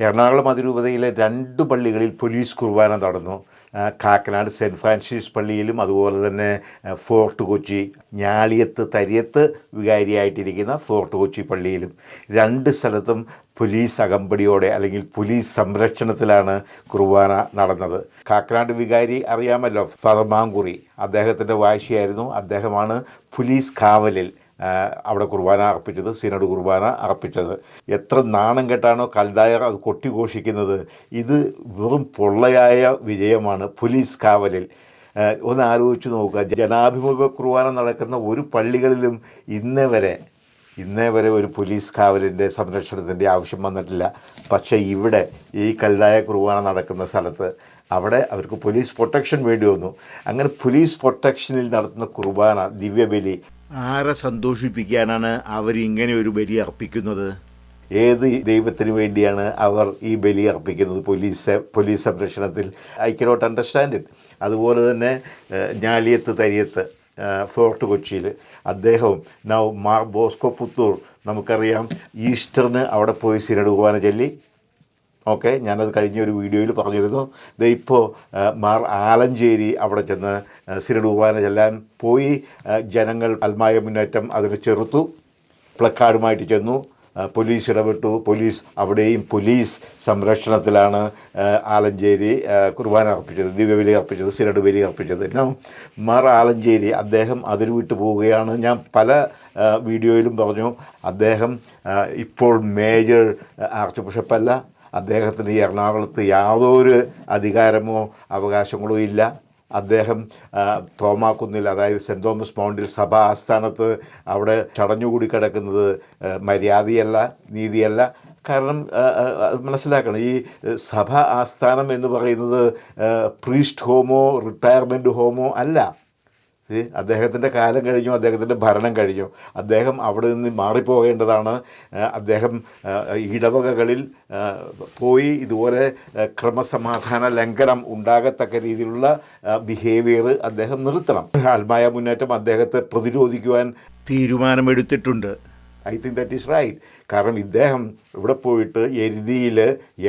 എറണാകുളം അതിരൂപതയിലെ രണ്ട് പള്ളികളിൽ പോലീസ് കുർബാന നടന്നു. കാക്കനാട് സെന്റ് ഫ്രാൻസിസ് പള്ളിയിലും അതുപോലെ തന്നെ ഫോർട്ട് കൊച്ചി ഞാളിയത്ത് തരിയത്ത് വികാരിയായിട്ടിരിക്കുന്ന ഫോർട്ട് കൊച്ചി പള്ളിയിലും. രണ്ട് സ്ഥലത്തും പോലീസ് അകമ്പടിയോടെ അല്ലെങ്കിൽ പോലീസ് സംരക്ഷണത്തിലാണ് കുർബാന നടന്നത്. കാക്കനാട് വികാരി അറിയാമല്ലോ ഫാദർ മാങ്കുറി. അദ്ദേഹത്തിന്റെ വാശിയായിരുന്നു. അദ്ദേഹമാണ് പോലീസ് കാവലിൽ അവിടെ കുർബാന അർപ്പിച്ചത് സിനഡ് കുർബാന അർപ്പിച്ചത്. എത്ര നാണം കെട്ടാണോ കൽദായർ അത് കൊട്ടിഘോഷിക്കുന്നത്. ഇത് വെറും പൊള്ളയായ വിജയമാണ് പോലീസ് കാവലിൽ. ഒന്ന് ആലോചിച്ച് നോക്കുക. ജനാഭിമുഖ കുർബാന നടക്കുന്ന ഒരു പള്ളികളിലും ഇന്നേ വരെ ഇന്നേ വരെ ഒരു പോലീസ് കാവലിന്റെ സംരക്ഷണത്തിന്റെ ആവശ്യം വന്നിട്ടില്ല. പക്ഷേ ഇവിടെ ഈ കൽദായ കുർബാന നടക്കുന്ന സ്ഥലത്ത് അവിടെ അവർക്ക് പോലീസ് പ്രൊട്ടക്ഷൻ വേണ്ടി വന്നു. അങ്ങനെ പോലീസ് പ്രൊട്ടക്ഷനിൽ നടത്തുന്ന കുർബാന ദിവ്യബലി ആരെ സന്തോഷിപ്പിക്കാനാണ് അവർ ഇങ്ങനെ ഒരു ബലി അർപ്പിക്കുന്നത്? ഏത് ദൈവത്തിന് വേണ്ടിയാണ് അവർ ഈ ബലി അർപ്പിക്കുന്നത്? പോലീസ് പോലീസ് സംരക്ഷണത്തിൽ ഐ കനോട്ട് അണ്ടർസ്റ്റാൻഡ് ഇറ്റ്. അതുപോലെ തന്നെ ഞാലിയത്ത് തരിയത്ത് ഫോർട്ട് കൊച്ചിയിൽ അദ്ദേഹവും നൗ മാർ ബോസ്കോ പുത്തൂർ നമുക്കറിയാം ഈസ്റ്ററിന് അവിടെ പോയി സിനഡ് ചൊല്ലി. ഓക്കെ ഞാനത് കഴിഞ്ഞ ഒരു വീഡിയോയിൽ പറഞ്ഞിരുന്നു. ദേ ഇപ്പോൾ മാർ ആലഞ്ചേരി അവിടെ ചെന്ന് സിനിഡ് ഉപാന ചെല്ലാൻ പോയി. ജനങ്ങൾ അൽമായ മുന്നേറ്റം അതിനെ ചെറുത്തു. പ്ലക്കാർഡുമായിട്ട് ചെന്നു. പോലീസ് ഇടപെട്ടു. പോലീസ് അവിടെയും പോലീസ് സംരക്ഷണത്തിലാണ് ആലഞ്ചേരി കുർബാന അർപ്പിച്ചത് ദിവ്യബലി അർപ്പിച്ചത് സിനഡ് ബലി അർപ്പിച്ചത്. പിന്നെ മാർ ആലഞ്ചേരി അദ്ദേഹം അതിൽ വിട്ട് പോവുകയാണ്. ഞാൻ പല വീഡിയോയിലും പറഞ്ഞു അദ്ദേഹം ഇപ്പോൾ മേജർ ആർച്ച് ബിഷപ്പല്ല. അദ്ദേഹത്തിന് ഈ എറണാകുളത്ത് യാതൊരു അധികാരമോ അവകാശങ്ങളോ ഇല്ല. അദ്ദേഹം തോമാക്കുന്നിൽ അതായത് സെന്റ് തോമസ് മൗണ്ടിൽ സഭ ആസ്ഥാനത്ത് അവിടെ ചടഞ്ഞുകൂടി കിടക്കുന്നത് മര്യാദയല്ല നീതിയല്ല. കാരണം മനസ്സിലാക്കണം. ഈ സഭ ആസ്ഥാനം എന്ന് പറയുന്നത് പ്രീസ്റ്റ് ഹോമോ റിട്ടയർമെന്റ് ഹോമോ അല്ല. അദ്ദേഹത്തിന്റെ കാലം കഴിഞ്ഞു അദ്ദേഹത്തിന്റെ ഭരണം കഴിഞ്ഞു. അദ്ദേഹം അവിടെ നിന്ന് മാറിപ്പോകേണ്ടതാണ്. അദ്ദേഹം ഇടവകകളിൽ പോയി ഇതുപോലെ ക്രമസമാധാന ലംഘനം ഉണ്ടാകത്തക്ക രീതിയിലുള്ള ബിഹേവിയർ അദ്ദേഹം നിർത്തണം. ആത്മായ മുന്നേറ്റം അദ്ദേഹത്തെ പ്രതിരോധിക്കുവാൻ തീരുമാനമെടുത്തിട്ടുണ്ട്. I think that is right കാരണം ഇദ്ദേഹം ഇവിടെ പോയിട്ട് എരുതിയിൽ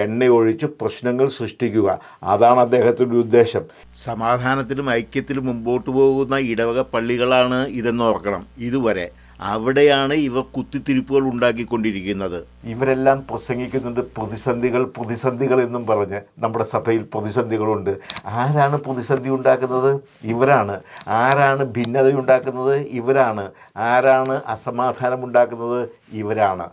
എണ്ണ ഒഴിച്ച് പ്രശ്നങ്ങൾ സൃഷ്ടിക്കുക. അതാണ് അദ്ദേഹത്തിന്റെ ഉദ്ദേശം. സമാധാനത്തിലും ഐക്യത്തിലും മുമ്പോട്ട് പോകുന്ന ഇടവക പള്ളികളാണ് ഇതെന്ന് ഓർക്കണം. ഇതുവരെ അവിടെയാണ് ഇവ കുത്തിത്തിരിപ്പുകൾ ഉണ്ടാക്കിക്കൊണ്ടിരിക്കുന്നത്. ഇവരെല്ലാം പ്രസംഗിക്കുന്നുണ്ട്. പ്രതിസന്ധികൾ പ്രതിസന്ധികൾ എന്നും പറഞ്ഞ് നമ്മുടെ സഭയിൽ പ്രതിസന്ധികളുണ്ട്. ആരാണ് പ്രതിസന്ധി ഉണ്ടാക്കുന്നത്? ഇവരാണ്. ആരാണ് ഭിന്നത ഉണ്ടാക്കുന്നത് ഇവരാണ്. ആരാണ് അസമാധാനം ഉണ്ടാക്കുന്നത്? ഇവരാണ്.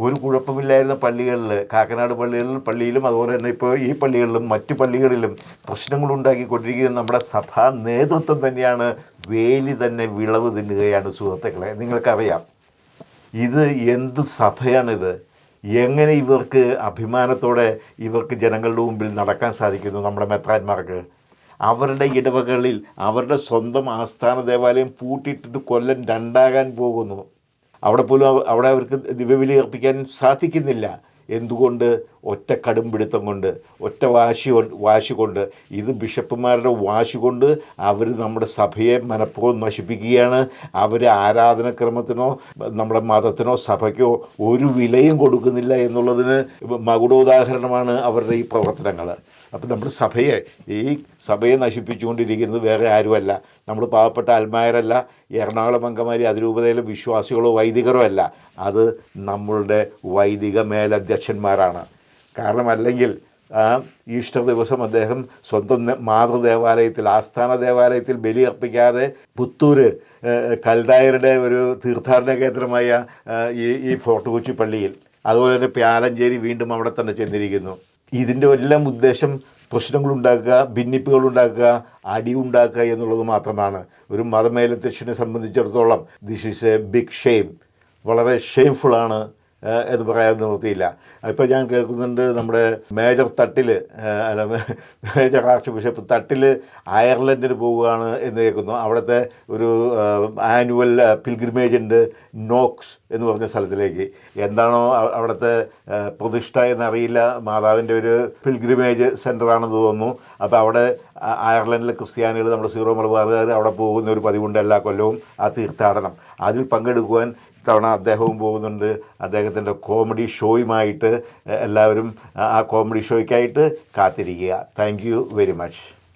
ഒരു കുഴപ്പമില്ലായിരുന്ന പള്ളികളിൽ കാക്കനാട് പള്ളികളിൽ പള്ളിയിലും അതുപോലെ തന്നെ ഇപ്പോൾ ഈ പള്ളികളിലും മറ്റു പള്ളികളിലും പ്രശ്നങ്ങൾ ഉണ്ടാക്കിക്കൊണ്ടിരിക്കുന്ന നമ്മുടെ സഭാ നേതൃത്വം തന്നെയാണ് വേലി തന്നെ വിളവ് തിന്നുകയാണ് സുഹൃത്തുക്കളെ. നിങ്ങൾക്കറിയാം ഇത് എന്ത് സഭയാണിത്? എങ്ങനെ ഇവർക്ക് അഭിമാനത്തോടെ ഇവർക്ക് ജനങ്ങളുടെ മുമ്പിൽ നടക്കാൻ സാധിക്കുന്നു നമ്മുടെ മെത്രാന്മാർക്ക്? അവരുടെ ഇടവകളിൽ അവരുടെ സ്വന്തം ആസ്ഥാന ദേവാലയം പൂട്ടിയിട്ടിട്ട് കൊല്ലം രണ്ടാകാൻ പോകുന്നു. അവിടെ പോലും അവ- അവിടെ അവർക്ക് ദിവ്യബലി അർപ്പിക്കാൻ സാധിക്കുന്നില്ല. എന്തുകൊണ്ട് ഒറ്റ കടുംപിടുത്തം കൊണ്ട് ഒറ്റ വാശി വാശി കൊണ്ട് ഇത് ബിഷപ്പുമാരുടെ വാശി കൊണ്ട് അവർ നമ്മുടെ സഭയെ മനഃപൂർവം നശിപ്പിക്കുകയാണ്. അവർ ആരാധനക്രമത്തിനോ നമ്മുടെ മതത്തിനോ സഭയ്ക്കോ ഒരു വിലയും കൊടുക്കുന്നില്ല എന്നുള്ളതിന് മകുടോദാഹരണമാണ് അവരുടെ ഈ പ്രവർത്തനങ്ങൾ അപ്പം നമ്മുടെ സഭയെ ഈ സഭയെ നശിപ്പിച്ചുകൊണ്ടിരിക്കുന്നത് വേറെ ആരുമല്ല. നമ്മൾ പാവപ്പെട്ട അൽമായരല്ല എറണാകുളം അങ്കമാരി അതിരൂപതയിലെ വിശ്വാസികളോ വൈദികരോ അല്ല. അത് നമ്മളുടെ വൈദിക മേലധ്യക്ഷന്മാരാണ്. കാരണം അല്ലെങ്കിൽ ഈസ്റ്റർ ദിവസം അദ്ദേഹം സ്വന്തം മാതൃദേവാലയത്തിൽ ആസ്ഥാന ദേവാലയത്തിൽ ബലി അർപ്പിക്കാതെ പുത്തൂർ കൽദായരുടെ ഒരു തീർത്ഥാടന കേന്ദ്രമായ ഈ ഈ ഫോർട്ട് കൊച്ചി പള്ളിയിൽ. അതുപോലെ തന്നെ പ്യാലഞ്ചേരി വീണ്ടും അവിടെ തന്നെ ചെന്നിരിക്കുന്നു. ഇതിന്റെ എല്ലാം ഉദ്ദേശം പ്രശ്നങ്ങളുണ്ടാക്കുക ഭിന്നിപ്പുകൾ ഉണ്ടാക്കുക അടി ഉണ്ടാക്കുക എന്നുള്ളത് മാത്രമാണ്. ഒരു മതമേലധ്യക്ഷനെ സംബന്ധിച്ചിടത്തോളം this is a big shame വളരെ ഷെയിംഫുള്ളാണ് എന്ന് പറയാൻ നിവൃത്തിയില്ല. ഇപ്പോൾ ഞാൻ കേൾക്കുന്നുണ്ട് നമ്മുടെ മേജർ തട്ടിൽ അല്ല മേജർ ആർച്ച് ബിഷപ്പ് തട്ടിൽ അയർലൻഡിന് പോവുകയാണ് എന്ന് കേൾക്കുന്നു. അവിടുത്തെ ഒരു ആനുവൽ പിൽഗ്രിമേജ് ഉണ്ട് നോക്സ് എന്ന് പറഞ്ഞ സ്ഥലത്തിലേക്ക്. എന്താണോ അവിടുത്തെ പ്രതിഷ്ഠ എന്നറിയില്ല. മാതാവിന്റെ ഒരു പിൽഗ്രിമേജ് സെന്ററാണെന്ന് തോന്നുന്നു. അപ്പോൾ അവിടെ അയർലൻഡിലെ ക്രിസ്ത്യാനികൾ നമ്മുടെ സീറോ മലബാറുകാർ അവിടെ പോകുന്ന ഒരു പതിവുണ്ട് എല്ലാ കൊല്ലവും ആ തീർത്ഥാടനം. അതിൽ പങ്കെടുക്കുവാൻ ഇത്തവണ അദ്ദേഹവും പോകുന്നുണ്ട്. അദ്ദേഹത്തിന്റെ കോമഡി ഷോയുമായിട്ട് എല്ലാവരും ആ കോമഡി ഷോയ്ക്കായിട്ട് കാത്തിരിക്കുക. Thank very much.